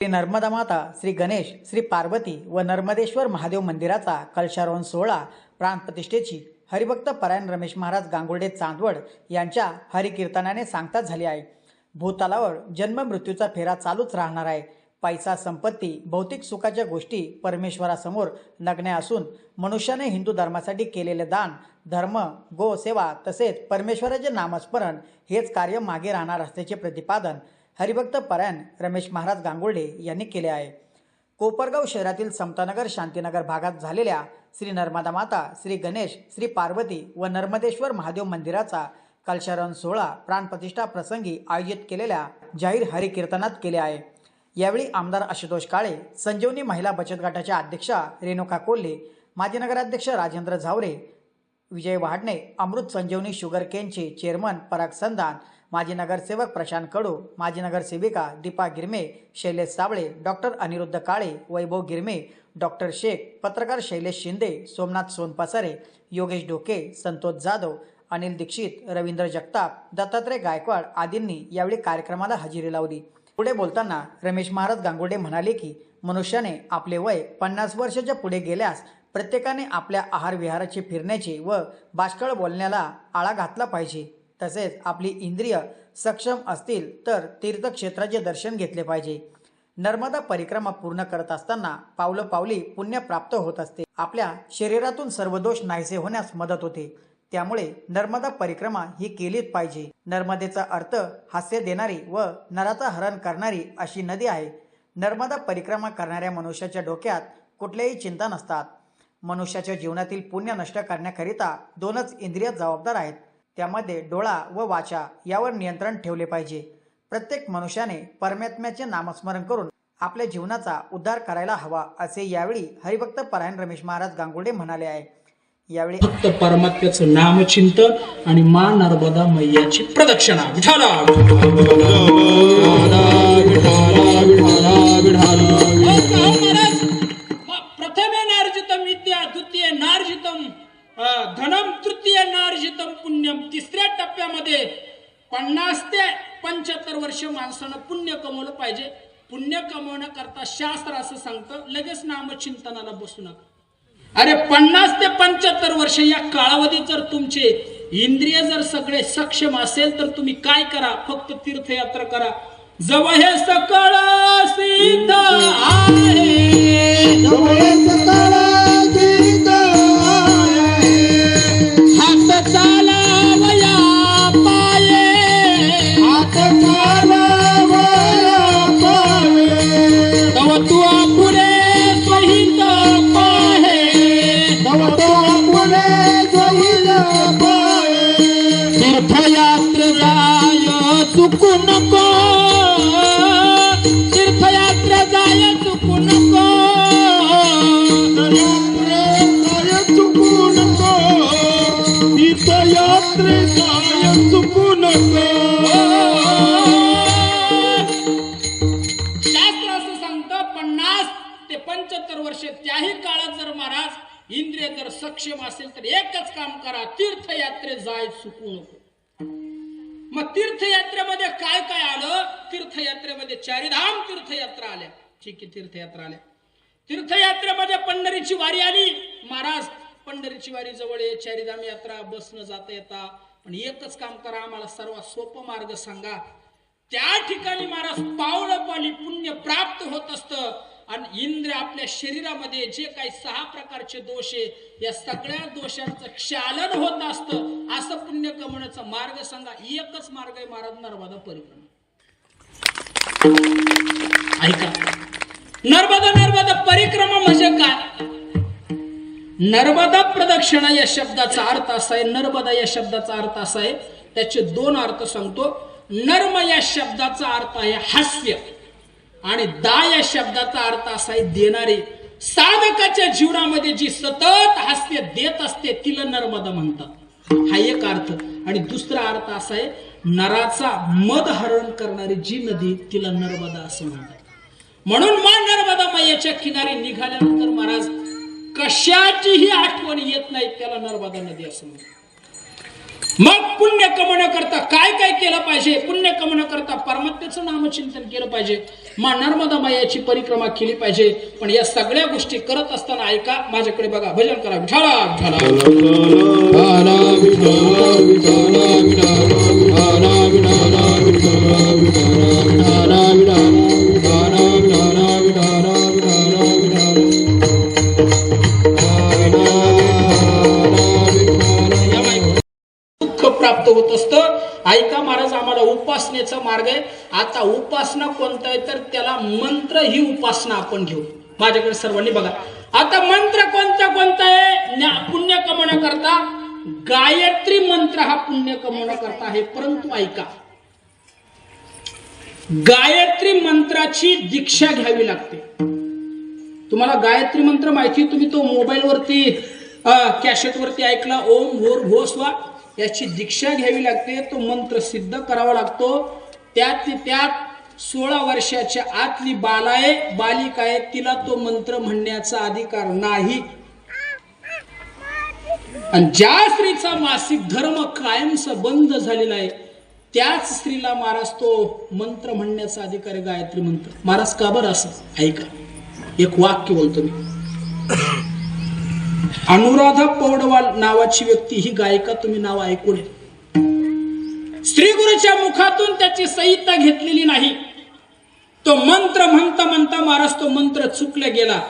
श्री नर्मदा माता श्री गणेश श्री पार्वती व नर्मदेश्वर महादेव मंदिराचा कलशारोहण सोहळा प्राणप्रतिष्ठेची हरिभक्त परायण रमेश महाराज गांगुर्डे चांदवड यांच्या हरिकीर्तनाने सांगता झाली आहे. भूतालावर जन्म मृत्यूचा फेरा चालूच राहणार आहे. पैसा संपत्ती भौतिक सुखाच्या गोष्टी परमेश्वरासमोर नग्न्या असून मनुष्याने हिंदू धर्मासाठी केलेले दान धर्म गोसेवा तसेच परमेश्वराचे नामस्मरण हेच कार्य मागे राहणार असल्याचे प्रतिपादन हरिभक्त परायण रमेश महाराज गांगुर्डे यांनी केले आहे. कोपरगाव शहरातील समतानगर शांतीनगर भागात झालेल्या श्री नर्मदा माता श्री गणेश श्री पार्वती व नर्मदेश्वर महादेव मंदिराचा कलशारोहण सोहळा प्राणप्रतिष्ठा प्रसंगी आयोजित केलेल्या जाहीर हरिकीर्तनात केले आहे. यावेळी आमदार आशुतोष काळे संजीवनी महिला बचत गटाच्या अध्यक्षा रेणुका कोल्हे माजी नगराध्यक्ष राजेंद्र झावरे विजय वाडणे अमृत संजीवनी शुगर केनचे चेअरमन पराग संधान माजी नगरसेवक प्रशांत कडू माजी नगरसेविका दीपा गिरमे शैलेश साबळे डॉक्टर अनिरुद्ध काळे वैभव गिरमे डॉक्टर शेख पत्रकार शैलेश शिंदे सोमनाथ सोनपासरे योगेश ढोके संतोष जाधव अनिल दीक्षित रवींद्र जगताप दत्तात्रय गायकवाड आदींनी यावेळी कार्यक्रमाला हजेरी लावली. पुढे बोलताना रमेश महाराज गांगुर्डे म्हणाले की मनुष्याने आपले वय पन्नास वर्षाच्या पुढे गेल्यास प्रत्येकाने आपल्या आहार फिरण्याचे व बाष्कळ बोलण्याला आळा घातला पाहिजे. तसेच आपली इंद्रिय सक्षम असतील तर तीर्थक्षेत्राचे दर्शन घेतले पाहिजे. नर्मदा परिक्रमा पूर्ण करत असताना पावलं पावली पुण्य प्राप्त होत असते. आपल्या शरीरातून सर्व दोष नाहीसे होण्यास मदत होते. त्यामुळे नर्मदा परिक्रमा ही केलीच पाहिजे. नर्मदेचा अर्थ हास्य देणारी व नराचा हरण करणारी अशी नदी आहे. नर्मदा परिक्रमा करणाऱ्या मनुष्याच्या डोक्यात कुठल्याही चिंता नसतात. मनुष्याच्या जीवनातील पुण्य नष्ट करण्याकरिता दोनच इंद्रिय जबाबदार आहेत. त्यामध्ये डोळा व वाचा यावर नियंत्रण ठेवले पाहिजे. प्रत्येक मनुष्याने परमात्म्याचे नामस्मरण करून आपल्या जीवनाचा उद्धार करायला हवा असे यावेळी हरिभक्त परायण रमेश महाराज गांगुडे म्हणाले आहे. यावेळी फक्त परमात्म्याचं नामचिंतन आणि मा नर्मदा मैयाची प्रदक्षिणा. विठाला बसू नका. अरे पन्नास ते पंच्याहत्तर वर्ष या कालावधीत जर तुमचे इंद्रिय जर सगळे सक्षम असेल तर तुम्ही काय करा? फक्त तीर्थयात्रा करा. जवळ हे सकळ सीता आहे. तीर्थयात्र जाय चुकू नको तीर्थयात्रा जाय चुको नको नको तीर्थयात्र जाय चुकू नको शास्त्र असं सांगतं पन्नास ते पंच्याहत्तर वर्ष त्याही काळात जर महाराज इंद्रिय जर सक्षम असेल तर एकच काम करा तीर्थयात्रे जाय चुकू नको. मग तीर्थयात्रेमध्ये काय काय आलं? तीर्थयात्रेमध्ये चारिधाम तीर्थयात्रा आल्या. ठीक आहे तीर्थयात्रा आल्या. तीर्थयात्रेमध्ये पंढरीची वारी आली. महाराज पंढरीची वारी जवळ आहे चारिधाम यात्रा बसनं जाता येता. पण एकच काम करा आम्हाला सर्वात सोपं मार्ग सांगा. त्या ठिकाणी महाराज पावलं पाली पुण्य प्राप्त होत असतं. आणि इंद्र आपल्या शरीरामध्ये जे काही सहा प्रकारचे दोष आहे या सगळ्या दोषांचं क्षालन होत असतं. असं पुण्य कमवण्याचा मार्ग सांगा. एकच मार्ग आहे महाराज नर्मदा परिक्रमा ऐका. नर्मदा नर्मदा परिक्रमा म्हणजे काय? नर्मदा प्रदक्षिणा या शब्दाचा अर्थ असा आहे नर्मदा या शब्दाचा अर्थ असा आहे त्याचे दोन अर्थ सांगतो. नर्म या शब्दाचा अर्थ आहे हास्य. आणि दा या शब्दाचा अर्थ असा आहे देणारे साधकाच्या जीवनामध्ये जी सतत हास्य देत असते तिला नर्मदा म्हणतात. हा एक अर्थ. आणि दुसरा अर्थ असा आहे नराचा मद हरण करणारी जी नदी तिला नर्मदा असं म्हणतात. म्हणून मा नर्मदा मैयाच्या किनारी निघाल्यानंतर महाराज कशाचीही आठवण येत नाही त्याला नर्मदा नदी असं म्हणतात. मग पुण्य कमवण्याकरता काय काय केलं पाहिजे पुण्य कमवण्याकरता परमात्म्याचं नामचिंतन केलं पाहिजे मा नर्मदा मायाची परिक्रमा केली पाहिजे पण या सगळ्या गोष्टी करत असताना ऐका माझ्याकडे बघा भजन करा विठाळा विठाळा प्राप्त होत असतं. ऐका महाराज आम्हाला उपासनेचा मार्ग आहे. आता उपासना कोणता आहे? तर त्याला मंत्र ही उपासना आपण घेऊ. माझ्याकडे सर्वांनी बघा. आता मंत्र कोणता कोणता आहे? पुण्य कमवण्याकरता गायत्री मंत्र हा पुण्य कमवण्याकरता आहे. परंतु ऐका. गायत्री मंत्राची दीक्षा घ्यावी लागते. तुम्हाला गायत्री मंत्र माहिती तुम्ही तो मोबाईल वरती कॅसेट वरती ऐकला. ओम भोर भो स्वा. याची दीक्षा घ्यावी लागते तो मंत्र सिद्ध करावा लागतो. त्यात त्यात सोळा वर्षाच्या आतली बालाय बालिका आहे तिला तो मंत्र म्हणण्याचा अधिकार नाही. आणि ज्या स्त्रीचा मासिक धर्म कायमचा बंद झालेला आहे त्याच स्त्रीला महाराज तो मंत्र म्हणण्याचा अधिकार आहे गायत्री मंत्र. महाराज का बरं असं? ऐका. एक वाक्य बोलतो मी. अनुराधा पौडवाल नावाची व्यक्ती ही गायिका तुम्ही नाव ऐकून स्त्री गुरुच्या मुखातून त्याची संहिता घेतलेली नाही. तो मंत्र म्हणता म्हणता महाराज तो मंत्र चुकला गेला.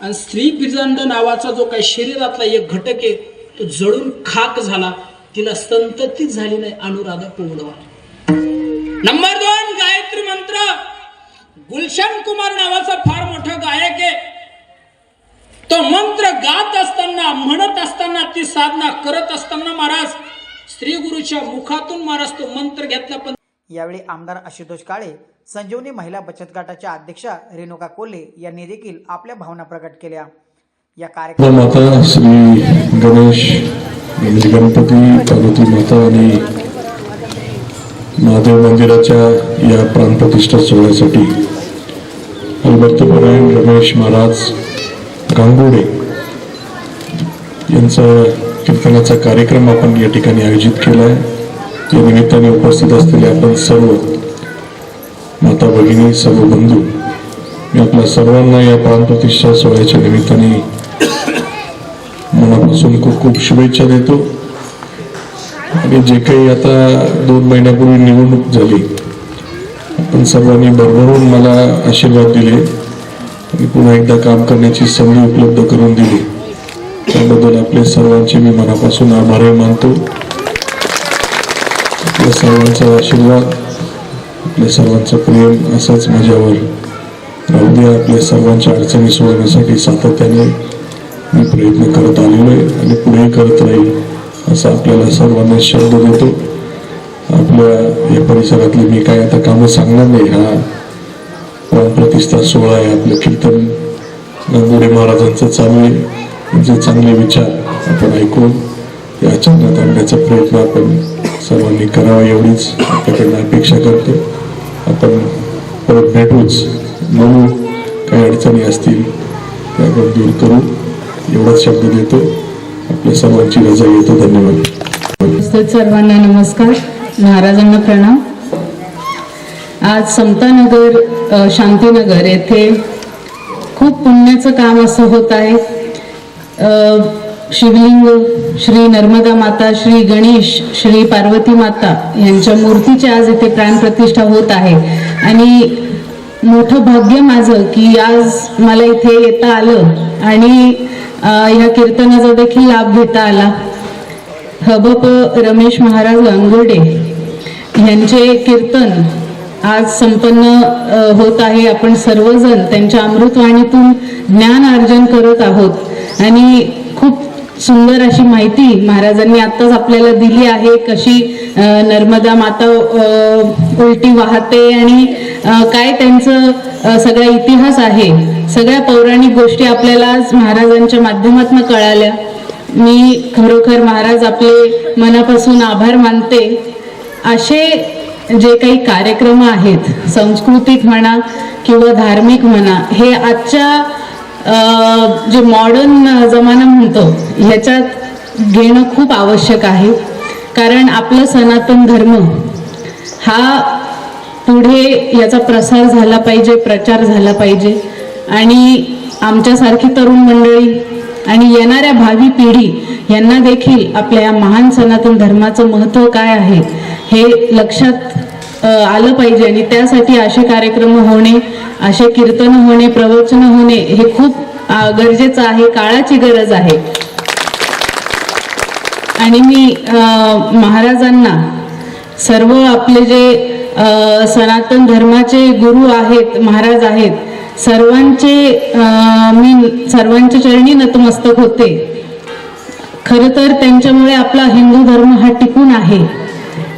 आणि स्त्री बिजंड नावाचा जो काही शरीरातला एक घटक आहे तो जळून खाक झाला. तिला संततीच झाली नाही अनुराधा पौडवाल. नंबर दोन गायत्री मंत्र. गुलशन कुमार नावाचा फार मोठा गायक आहे. तो मंत्र गात असताना म्हणत असताना ती साधना करत असताना महाराज श्री गुरुच्या मुखातून महाराज तो मंत्र घेतला. पण यावेळी आमदार आशुतोष काळे संजीवनी महिला बचत गटाच्या अध्यक्षा रेणुका कोल्हे यांनी देखील आपल्या भावना प्रकट केल्या. या कार्यक्रमात माता श्री गणेश गणपती पार्वती माता आणि महादेव मंदिराच्या या प्राणप्रतिष्ठा सोहळ्यासाठी हरिभक्तपरायण रमेश महाराज गांगोडे यांचा कीर्तनाचा कार्यक्रम आपण या ठिकाणी आयोजित केला आहे या निमित्ताने उपस्थित असलेले आपण सर्व माता भगिनी सर्व बंधू मी आपल्या सर्वांना या प्राणप्रतिष्ठा सोहळ्याच्या निमित्ताने मनापासून खूप खूप शुभेच्छा देतो. आणि जे काही आता दोन महिन्यापूर्वी निवडणूक झाली आपण सर्वांनी भरभरून मला आशीर्वाद दिले. आणि पुन्हा एकदा काम करण्याची संधी उपलब्ध करून दिली. त्याबद्दल आपले सर्वांचे मी मनापासून आभारही मानतो. आपल्या सर्वांचा आशीर्वाद आपल्या सर्वांचं प्रेम असंच माझ्यावर. राहू द्या आपल्या सर्वांच्या अडचणी सोडवण्यासाठी सातत्याने मी प्रयत्न करत आलेलो आहे आणि पुढेही करत राहील असं आपल्याला सर्वांना शब्द देतो. आपल्या या परिसरातली मी काय आता कामं सांगणार नाही हा प्राणप्रतिष्ठा सोहळा आहे आपलं कीर्तन. गंगोडे महाराजांचं चालू आहे म्हणजे चांगले विचार आपण ऐकून ते अचानक आणण्याचा प्रयत्न आपण सर्वांनी करावा एवढीच आपल्याकडनं अपेक्षा करतो. आपण परत भेटूच. म्हणू काही अडचणी असतील त्या आपण दूर करू. एवढाच शब्द देतो. आपल्या सर्वांची रजा येतो. धन्यवाद. सर्वांना नमस्कार. महाराजांना प्रणाम. आज समतानगर शांतीनगर येथे खूप पुण्याचं काम असं होत आहे. शिवलिंग श्री नर्मदा माता श्री गणेश श्री पार्वती माता यांच्या मूर्तीची आज इथे प्राणप्रतिष्ठा होत आहे. आणि मोठं भाग्य माझं की आज मला इथे येता आलं आणि ह्या कीर्तनाचा देखील लाभ घेता आला. हबप रमेश महाराज गांगुर्डे यांचे कीर्तन आज संपन्न होत आहे. आपण सर्वजण त्यांच्या अमृतवाणीतून ज्ञान अर्जन करत आहोत. आणि खूप सुंदर अशी माहिती महाराजांनी आत्ताच आपल्याला दिली आहे. कशी नर्मदा माता उलटी वाहते आणि काय त्यांचं सगळा इतिहास आहे. सगळ्या पौराणिक गोष्टी आपल्याला आज महाराजांच्या माध्यमातून कळाल्या. मी खरोखर महाराज आपले मनापासून आभार मानते. असे जे काही कार्यक्रम आहेत सांस्कृतिक म्हणा किंवा धार्मिक म्हणा हे आजच्या जे मॉडर्न जमाना म्हणतो ह्याच्यात घेणं खूप आवश्यक आहे. कारण आपलं सनातन धर्म हा पुढे याचा प्रसार झाला पाहिजे प्रचार झाला पाहिजे. आणि आमच्यासारखी तरुण मंडळी आणि येणाऱ्या भावी पिढी यांना देखील आपल्या या महान सनातन धर्माचं महत्त्व काय आहे हे लक्षात आलं पाहिजे आणि त्यासाठी असे कार्यक्रम होणे असे कीर्तन होणे प्रवचन होणे हे खूप गरजेचं आहे काळाची गरज आहे. आणि मी महाराजांना सर्व आपले जे सनातन धर्माचे गुरु आहेत महाराज आहेत सर्वांचे मी सर्वांच्या चरणी नतमस्तक होते. खरं तर त्यांच्यामुळे आपला हिंदू धर्म हा टिकून आहे.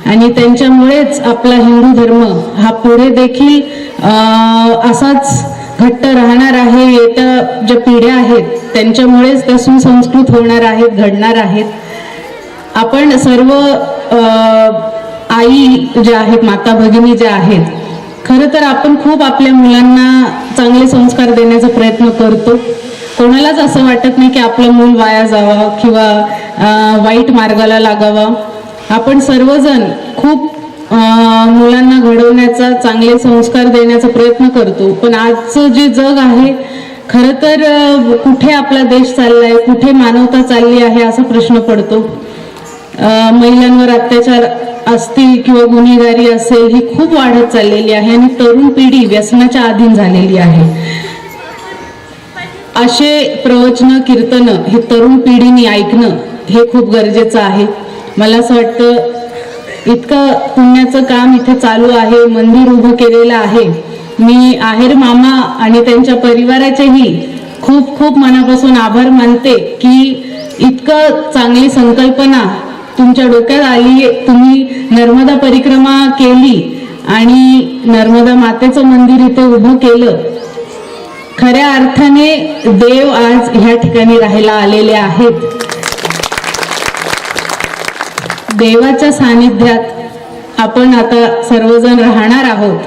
आणि त्यांच्यामुळेच आपला हिंदू धर्म हा पुढे देखील असाच घट्ट राहणार आहे येत्या ज्या पिढ्या आहेत त्यांच्यामुळेच त्या सुसंस्कृत होणार आहेत घडणार आहेत. आपण सर्व आई ज्या आहेत माता भगिनी ज्या आहेत खरं तर आपण खूप आपल्या मुलांना चांगले संस्कार देण्याचा प्रयत्न करतो. कोणालाच असं वाटत नाही की आपलं मूल वाया जावा किंवा वाईट मार्गाला लागावा. आपण सर्वजण खूप मुलांना घडवण्याचा चांगले संस्कार देण्याचा प्रयत्न करतो. पण आजचं जे जग आहे खरं तर कुठे आपला देश चाललाय कुठे मानवता चालली आहे असा प्रश्न पडतो. महिलांवर अत्याचार असतील किंवा गुन्हेगारी असेल ही खूप वाढत चाललेली आहे आणि तरुण पिढी व्यसनाच्या अधीन झालेली आहे. असे प्रवचन कीर्तन हे तरुण पिढीने ऐकणं हे खूप गरजेचं आहे. मला असं वाटतं इतकं पुण्याचं काम इथे चालू आहे मंदिर उभं केलेलं आहे. मी आहेर मामा आणि त्यांच्या परिवाराचेही खूप खूप मनापासून आभार मानते की इतकं चांगली संकल्पना तुमच्या डोक्यात आली तुम्ही नर्मदा परिक्रमा केली आणि नर्मदा मातेचं मंदिर इथे उभं केलं. खऱ्या अर्थाने देव आज ह्या ठिकाणी राहायला आलेले आहेत. देवाच्या सानिध्यात आपण आता सर्वजण राहणार आहोत.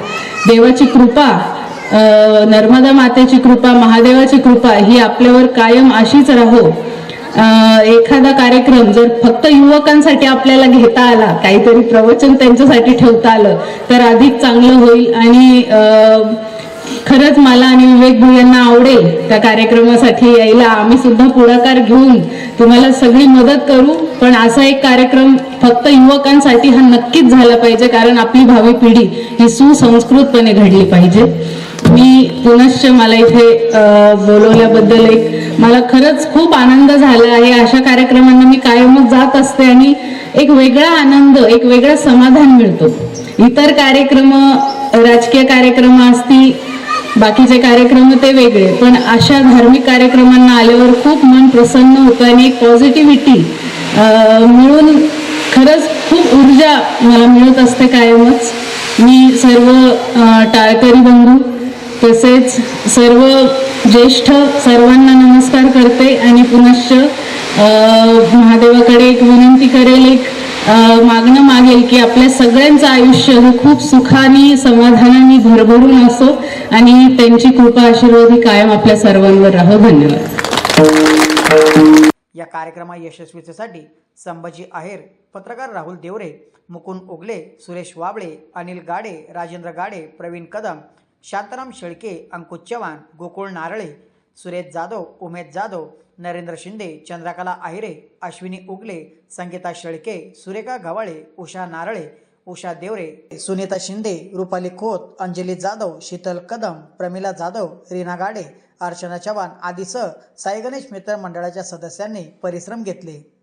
देवाची कृपा नर्मदा मातेची कृपा महादेवाची कृपा ही आपल्यावर कायम अशीच राहो. एखादा कार्यक्रम जर फक्त युवकांसाठी आपल्याला घेता आला काहीतरी प्रवचन त्यांच्यासाठी ठेवता आलं तर अधिक चांगलं होईल आणि खरंच मला आणि विवेक भैयांना आवडेल त्या कार्यक्रमासाठी यायला. आम्ही सुद्धा पुढाकार घेऊन तुम्हाला सगळी मदत करू. पण असा एक कार्यक्रम फक्त युवकांसाठी हा नक्कीच झाला पाहिजे कारण आपली भावी पिढी ही सुसंस्कृतपणे घडली पाहिजे. मी पुनश्च मला इथे बोलवल्याबद्दल एक मला खरंच खूप आनंद झाला आहे. अशा कार्यक्रमांना मी कायमच जात असते आणि एक वेगळा आनंद एक वेगळं समाधान मिळतो. इतर कार्यक्रम राजकीय कार्यक्रम असतील बाकीचे कार्यक्रम ते वेगळे. पण अशा धार्मिक कार्यक्रमांना आल्यावर खूप मन प्रसन्न होतं आणि एक पॉझिटिव्हिटी मिळून खरंच खूप ऊर्जा मला मिळत असते कायमच. मी सर्व टाळकरी बंधू तसेच सर्व ज्येष्ठ सर्वांना नमस्कार करते आणि पुनश्च महादेवाकडे एक विनंती करेल एक मागणं मागेल की आपल्या सगळ्यांचं आयुष्य हे खूप सुखाने समाधानाने भरभरून असो आणि त्यांची कृपा आशीर्वाद ही कायम आपल्या सर्वांवर राहो. धन्यवाद. या कार्यक्रमा यशस्वीतेसाठी संभाजी आहेर पत्रकार राहुल देवरे मुकुंद ओगले सुरेश वाबळे अनिल गाडे राजेंद्र गाडे प्रवीण कदम शांताराम शेळके अंकुश चव्हाण गोकुळ नारळे सुरेश जाधव उमेश जाधव नरेंद्र शिंदे चंद्रकला आहिरे अश्विनी उगले संगीता शेळके सुरेखा गवाळे उषा नारळे उषा देवरे सुनीता शिंदे रुपाली खोत अंजली जाधव शीतल कदम प्रमिला जाधव रीना गाडे अर्चना चव्हाण आदीसह साई गणेश मित्र मंडळाच्या सदस्यांनी परिश्रम घेतले.